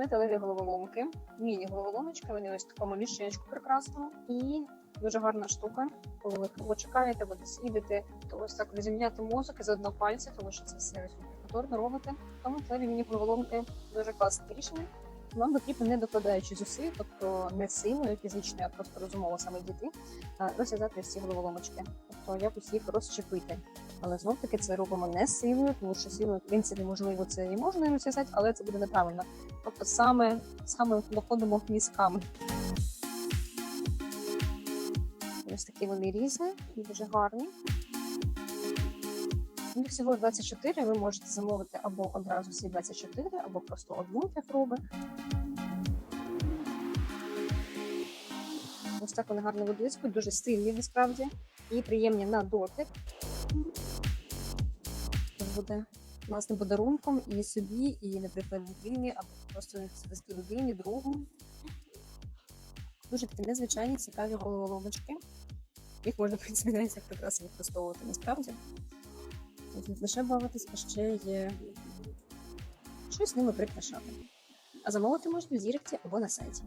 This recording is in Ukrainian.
металеві головоломки, міні-головоломочки, вони ось в такому мішечку прекрасному. І дуже гарна штука. Коли ви кого чекаєте, або десь їдете, то ось так розімняти мозок із одного пальця, тому що це все ось повторно робите. Тому металеві міні-головоломки дуже класне рішення. Вам потрібно не докладаючи зусиль, тобто не силою фізичною, а просто розумово саме діти, розв'язати всі головоломочки, тобто якось їх розчепити. Але знов таки це робимо не силою, тому що силою, в принципі, можливо, це і можна розв'язати, але це буде неправильно. Тобто саме, саме доходимо мізками. Ось такі вони різні, і дуже гарні. Їх всього 24, ви можете замовити або одразу всі 24, або просто одну для проби. Ось так вони гарно виблискують, дуже стильні насправді і приємні на дотик. Буде власним подарунком і собі, і, наприклад, дитині, або просто людині, другу. Дуже такі незвичайні, цікаві головоломочки. Їх можна, в принципі, як прекрасно використовувати насправді. Тут лише бавитись, а ще є щось з ними прикрашати. А замовити можна в Діректі або на сайті.